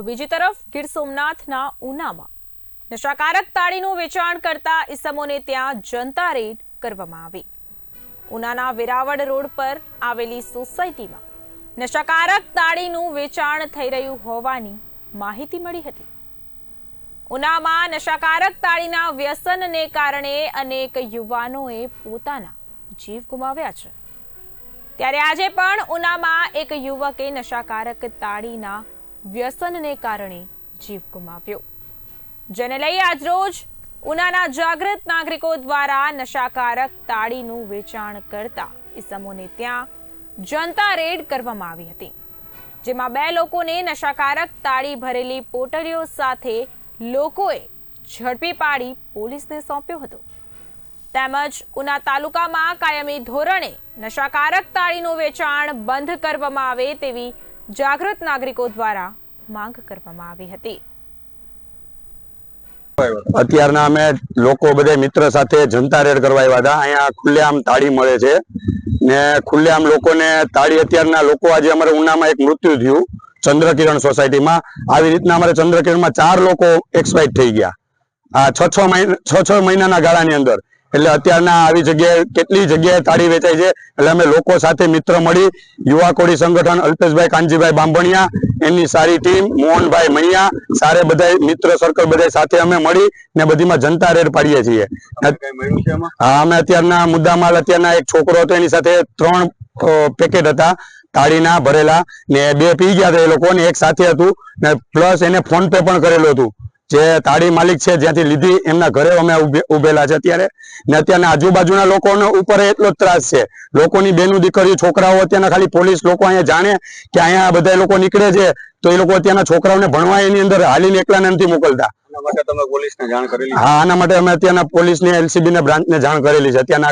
તો બીજી તરફ ગીર સોમનાથના ઉનામાં નશાકારક તાળીનું વેચાણ કરતા ઇસમોને ત્યાં જનતા રેડ કરવામાં આવી. ઉનાના વેરાવળ રોડ પર આવેલી સોસાયટીમાં નશાકારક તાળીનું વેચાણ થઈ રહ્યું હોવાની માહિતી મળી હતી. ઉનામાં નશાકારક તાળીના વ્યસનને કારણે અનેક યુવાનોએ પોતાના જીવ ગુમાવ્યા છે. ત્યારે આજે પણ ઉનામાં એક યુવકે નશાકારક તાળીના વ્યસનને કારણે જીવ ગુમાવ્યો. જેને લઈ આજરોજ ઉનાના જાગૃત નાગરિકો દ્વારા નશાકારક તાળીનું વેચાણ કરતા ઇસમોને ત્યાં જનતા રેડ કરવામાં આવી હતી, જેમાં બે લોકોને નશાકારક તાળી ભરેલી પોટલીઓ સાથે લોકોએ ઝડપી પાડી પોલીસને સોંપ્યો હતો. તેમજ ઉના તાલુકામાં કાયમી ધોરણે નશાકારક તાળીનું વેચાણ બંધ કરવામાં આવે તેવી જાગૃત નાગરિકો દ્વારા માંગ કરવામાં આવી હતી. અત્યારના અમે લોકો બધા મિત્ર સાથે જનતા રેડ કરવા આવ્યા હતા. અહીંયા ખુલ્લેઆમ તાળી મળે છે ને ખુલ્લેઆમ લોકોને તાળી અત્યારના લોકો આજે અમારે ઉનામાં એક મૃત્યુ થયું ચંદ્રકિરણ સોસાયટીમાં. આવી રીતના અમારે ચંદ્રકિરણમાં ચાર લોકો એક્સપાયર થઈ ગયા. આ છ છ મહિના, છ છ મહિનાના ગાળાની અંદર. એટલે અત્યારના આવી જગ્યાએ કેટલી જગ્યાએ તાળી વેચાય છે? એટલે અમે લોકો સાથે મિત્ર મળી, યુવા કોળી સંગઠન અલ્પેશભાઈ કાનજીભાઈ બાંભણિયા, એમની સારી ટીમ, મોહનભાઈ મૈયા સારે બધા મિત્ર સર્કલ બધા સાથે અમે મળી ને બધીમાં જનતા રેડ પાડીએ છીએ. હા, અમે અત્યારના મુદ્દામાલ, અત્યારના એક છોકરો હતો, એની સાથે ત્રણ પેકેટ હતા, તાળીના, ભરેલા ને બે પી ગયા હતા એ લોકો ને એક સાથે હતું ને પ્લસ એને ફોન પે પણ કરેલું હતું. જે તાળી માલિક છે જ્યાંથી લીધી એમના ઘરે અમે ઉભે- ઉભેલા છે અત્યારે. ને અત્યારના આજુબાજુના લોકોનો ઉપર એટલો જ ત્રાસ છે. લોકોની બેનું દીકરીઓ છોકરાઓ અત્યારના ખાલી પોલીસ લોકો અહીંયા જાણે કે અહીંયા બધા લોકો નીકળે છે તો એ લોકો અત્યારના છોકરાઓને ભણવા એની અંદર હાલીને એકલા નથી મોકલતા. હા આના માટે અમે અત્યારના પોલીસની એલસીબી બ્રાન્ચ બ્રાન્ચને જાણ કરેલી છે. અત્યારના